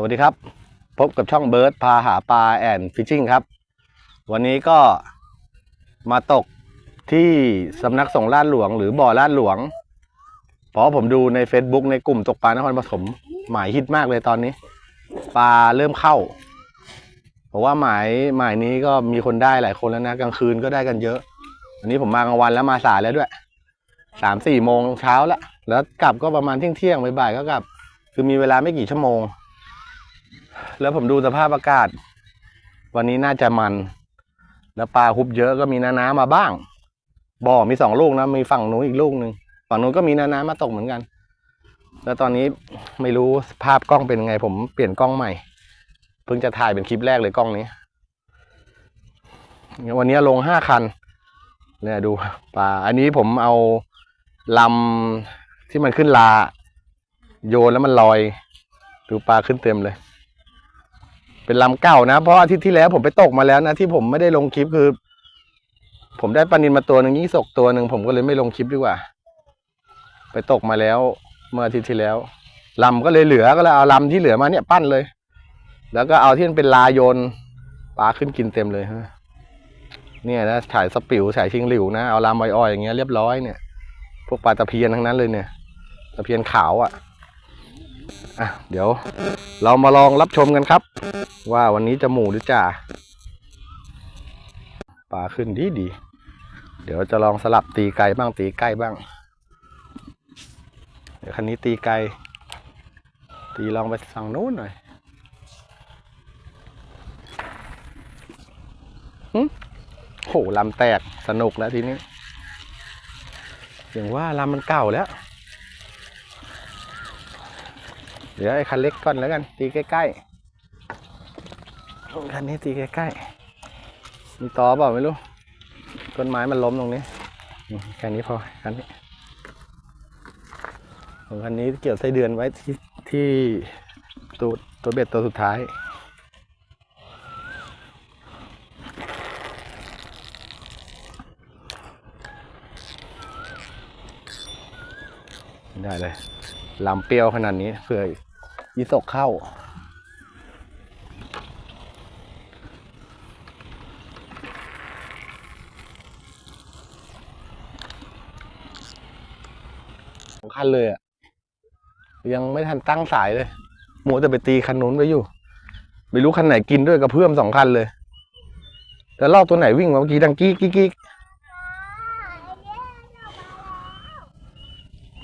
สวัสดีครับ พบกับช่องเบิร์ดพาหาปลาแอนฟิชชิ่งครับ วันนี้ก็มาตกที่สำนักสงฆ์ลาดหลวง หรือบ่อลาดหลวง เพราะผมดูใน Facebook ในกลุ่มตกปลานครปฐมหมายฮิตมากเลยตอนนี้ ปลาเริ่มเข้า เพราะว่าหมายหมายนี้ก็มีคนได้หลายคนแล้วนะ กลางคืนก็ได้กันเยอะ วันนี้ผมมากลางวันแล้วมาสายแล้วด้วยสามสี่โมงเช้าแล้วแล้วกลับก็ประมาณเที่ยงเที่ยงบ่ายๆก็กลับ คือมีเวลาไม่กี่ชั่วโมง แล้วผมดูสภาพอากาศ วันนี้น่าจะมัน แล้วปลาฮุบเยอะก็มีนาน้ำมาบ้าง บ่อมีสองลูกนะ มีฝั่งนู้นอีกลูกหนึ่งฝั่งนู้นก็มีนาน้ำมาตกเหมือนกัน แล้วตอนนี้ไม่รู้ภาพกล้องเป็นไง ผมเปลี่ยนกล้องใหม่ เพิ่งจะถ่ายเป็นคลิปแรกเลยกล้องนี้ วันนี้ลงห้าคัน เนี่ยดูปลา อันนี้ผมเอาลำที่มันขึ้นลา โยนแล้วมันลอย ดูปลาขึ้นเต็มเลย เป็นลำเก่านะ เพราะอาทิตย์ที่แล้วผมไปตกมาแล้วนะที่ผมไม่ได้ลงคลิปคือ ผมได้ปลานินมาตัวหนึ่งยี่สกตัวหนึ่งผมก็เลยไม่ลงคลิปดีกว่า ไปตกมาแล้ว เมื่ออาทิตย์ที่แล้วลำก็เลยเหลือก็เลยเอาลำที่เหลือมาเนี่ยปั้นเลย แล้วก็เอาที่มันเป็นลาโยนปลาขึ้นกินเต็มเลยฮะเนี่ยนะถ่ายสปิวถ่ายชิงหลิวนะเอาลำอ้อยๆอย่างเงี้ยเรียบร้อยเนี่ย พวกปลาตะเพียนทั้งนั้นเลยเนี่ย ตะเพียนขาวอะ่ะ อะเดี๋ยวเรามาลองรับชมกันครับ ว่าวันนี้จะหมูหรือจ่าปลาขึ้นดีดี เดี๋ยวจะลองสลับตีไกลบ้างตีใกล้บ้าง เดี๋ยวคันนี้ตีไกล ตีลองไปฝั่งนู้นหน่อยหึโหลำแตกสนุกแล้วทีนี้อย่างว่าลำมันเก่าแล้ว เดี๋ยวไอ้คันเล็กก่อนแล้วกัน ตีใกล้ๆคันนี้ตีใกล้ๆมีตอเปล่าไม่รู้ ต้นไม้มันล้มตรงนี้แค่นี้พอคันนี้ของคันนี้เกี่ยวไส้เดือนไว้ที่ที่ตัวตัวเบ็ดตัวสุดท้ายได้เลยลำเปรี้ยวขนาดนี้เผื่อ ยีสกเข้าสองคันเลยอะยังไม่ทันตั้งสายเลย หมูจะไปตีคันนู้นไว้อยู่ ไม่รู้คันไหนกินด้วยกระเพื่อมสองคันเลยแล้วลอกตัวไหนวิ่งมาเมื่อกี้ดังกี้กี้กี้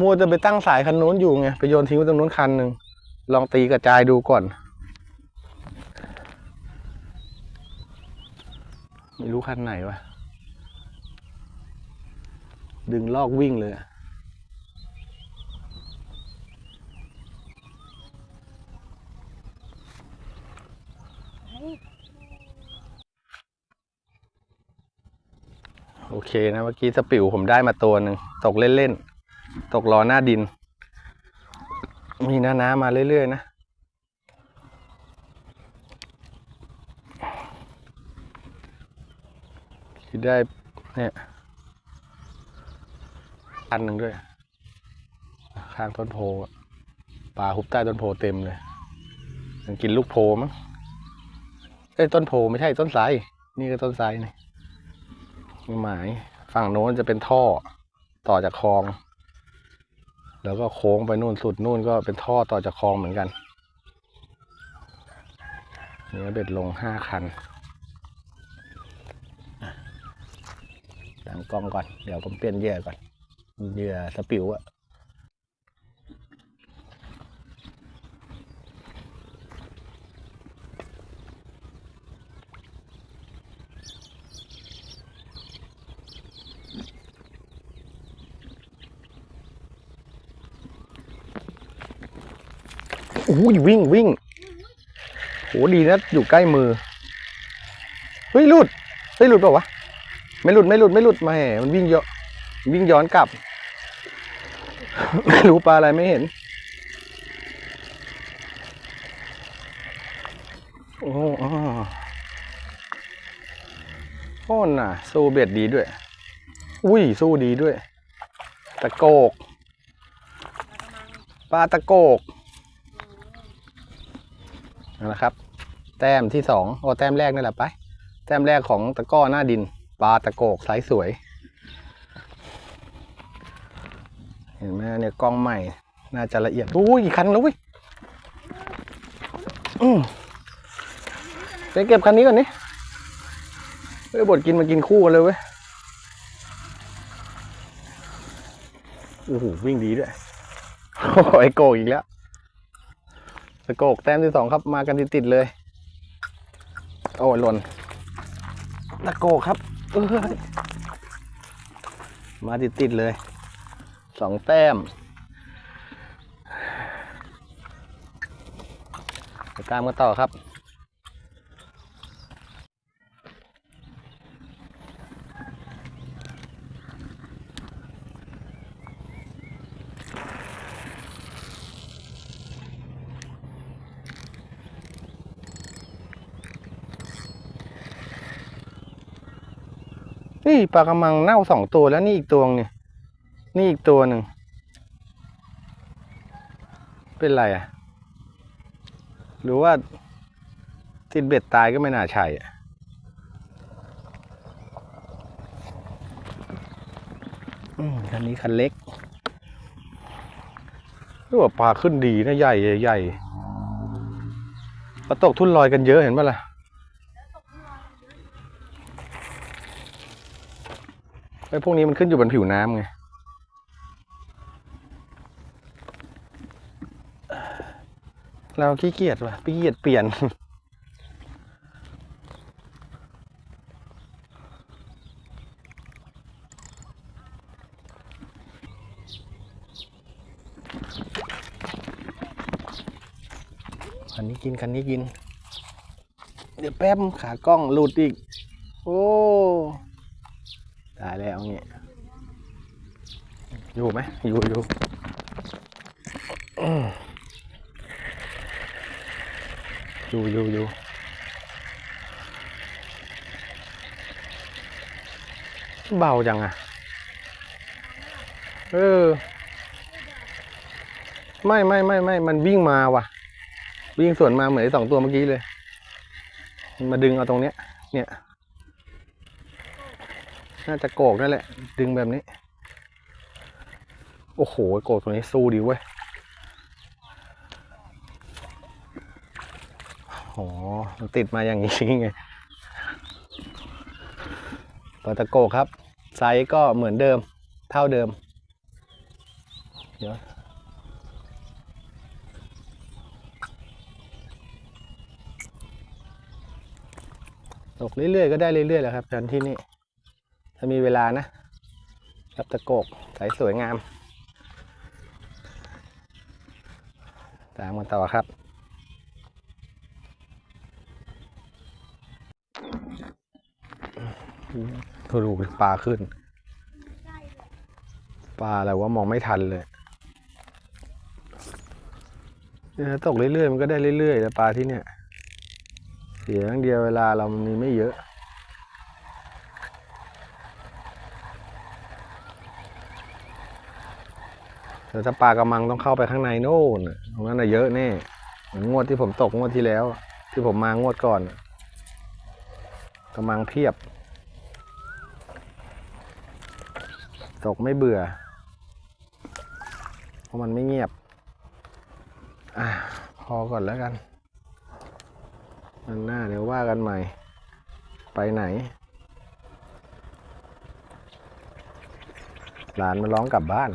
มัวจะไปตั้งสายคันนู้นอยู่ไง ไปโยนทิ้งไว้ตรงนู้นคันหนึ่ง ลองตีกระจายดูก่อน ไม่รู้คันไหนวะ ดึงลอกวิ่งเลยโอเคนะ เมื่อกี้สปิวผมได้มาตัวหนึ่ง ตกเล่น ๆ ตกรอหน้าดิน มีหน้าน้ำมาเรื่อย ๆ นะ ที่ได้ เนี่ยอันหนึ่งด้วย ข้างต้นโพปลาหุบใต้ต้นโพเต็มเลยมันกินลูกโพมั้งเอ้ยต้นโพไม่ใช่ต้นไทรนี่ก็ต้นไทรนี่หมาย ฝั่งโน้นจะเป็นท่อต่อจากคลอง แล้วก็โค้งไปนู่นสุดนู่นก็เป็นท่อต่อจากคลองเหมือนกันนี่ก็เบ็ดลงห้าคันตั้งกล้องก่อน เดี๋ยวผมเปลี่ยนเหยื่อก่อนเหยื่อสปิวอะ อ้ยวิ่งวิ่งโหดีนะอยู่ใกล้มือ เฮ้ยหลุด เฮ้ยหลุดเปล่าวะ ไม่หลุดไม่หลุดไม่หลุดมาแหมมันวิ่งเยอะวิ่งย้อนกลับ ไม่รู้ปลาอะไรไม่เห็น โอ้โหอ้อโอ้น่ะ สู้เบ็ดดีด้วย อุ้ย สู้ดีด้วย ตะโกก ปลาตะโกก นะครับ แต้มที่สองโอ้แต้มแรกนี่แหละไป แต้มแรกของตะก้อหน้าดิน ปลาตะโกกไซส์สวย เห็นไหมเนี่ยกล้องใหม่ น่าจะละเอียดอุ้ยอีกคันแล้วเว้ยอืมไปเก็บคันนี้ก่อนนี่เฮ้ยบดกินมากินคู่กันเลยเว้ยโอ้โหวิ่งดีด้วย โอ้โหไอโกกอีกแล้ว ตะโกกแต้มที่สองครับมากันติดๆเลย โอ้ยหล่นตะโกกครับเอ้ยมาติดๆเลยสองแต้มตามกันต่อครับ นี่ปลากระมังเน่าสองตัวแล้วนี่อีกตัวนึงเนี่ยนี่อีกตัวหนึ่ง เป็นไรอะ หรือว่าติดเบ็ดตายก็ไม่น่าใช่อะอืมคันนี้คันเล็กรือว่าปลาขึ้นดีนะใหญ่ใหญ่ปลาตกทุ่นลอยกันเยอะเห็นปะล่ะ ไอ้พวกนี้มันขึ้นอยู่บนผิวน้ำไง เราขี้เกียจว่ะขี้เกียจเปลี่ยน คันนี้กิน คันนี้กิน เดี๋ยวแป๊บขากล้องหลุดอีก โอ้ ตายแล้วเงี้ยอยู่ไหมอยู่อยู่อยู่อยู่อยู่เบาจังอะเออ ไม่ไม่ไม่ไม่มันวิ่งมาว่ะ วิ่งสวนมาเหมือนไอ้สองตัวเมื่อกี้เลยมันมาดึงเอาตรงเนี้ย เนี่ย น่าจะโกกนั่นแหละ ดึงแบบนี้ โอ้โห โกกตัวนี้สู้ดีเว้ยโอ๋อมันติดมาอย่างนี้ไงปลาตะโกกครับ ไซส์ก็เหมือนเดิม เท่าเดิม เดี๋ยวตกเรื่อยๆ ก็ได้เรื่อยๆแหละครับกันที่นี่ ถ้ามีเวลานะรับตะโกกใสสวยงาม ตามกันต่อครับถูกปลาขึ้น ปลาอะไรว่ามองไม่ทันเลยเนี่ยตกเรื่อยๆ มันก็ได้เรื่อยๆแต่ปลาที่เนี่ย เสียอย่างเดียวเวลาเรามันมีไม่เยอะ แต่ถ้าปลากระมังต้องเข้าไปข้างในโน่นตรงนั้นน่ะเยอะแน่เหมือนงวดที่ผมตกงวดที่แล้ว ที่ผมมางวดก่อนกระมังเพียบ ตกไม่เบื่อ เพราะมันไม่เงียบ อะพอก่อนแล้วกันมันหน้าเดี๋ยวว่ากันใหม่ ไปไหน หลานมาร้องกลับบ้าน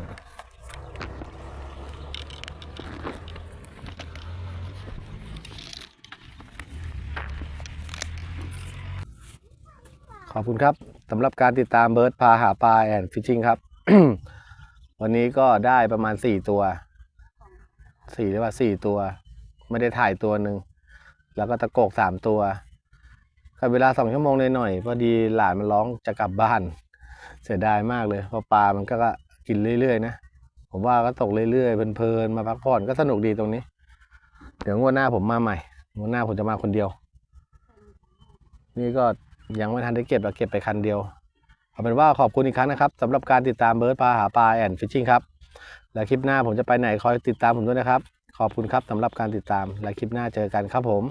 ขอบคุณครับสำหรับการติดตามเบิร์ดพาหาปลาแอนฟิชชิงครับ วันนี้ก็ได้ประมาณสี่ตัวสี่หรือว่าสี่ตัว ไม่ได้ถ่ายตัวหนึ่ง แล้วก็ตะโกกสามตัวกับเวลาสองชั่วโมงหน่อยๆพอดีหลานมันร้องจะกลับบ้าน เสียดายมากเลยเพราะปลามันก็กินเรื่อยๆนะผมว่าก็ตกเรื่อยๆเพลินๆมาพักผ่อนก็สนุกดีตรงนี้ เดี๋ยวงวดหน้าผมมาใหม่งวดหน้าผมจะมาคนเดียว นี่ก็ ยังไม่ทันได้เก็บเราเก็บไปคันเดียวเอาเป็นว่าขอบคุณอีกครั้งนะครับสำหรับการติดตามเบิร์ดปลาหาปลาแอนฟิชชิ่งครับ และคลิปหน้าผมจะไปไหนคอยติดตามผมด้วยนะครับ ขอบคุณครับสำหรับการติดตามและคลิปหน้าเจอกันครับผม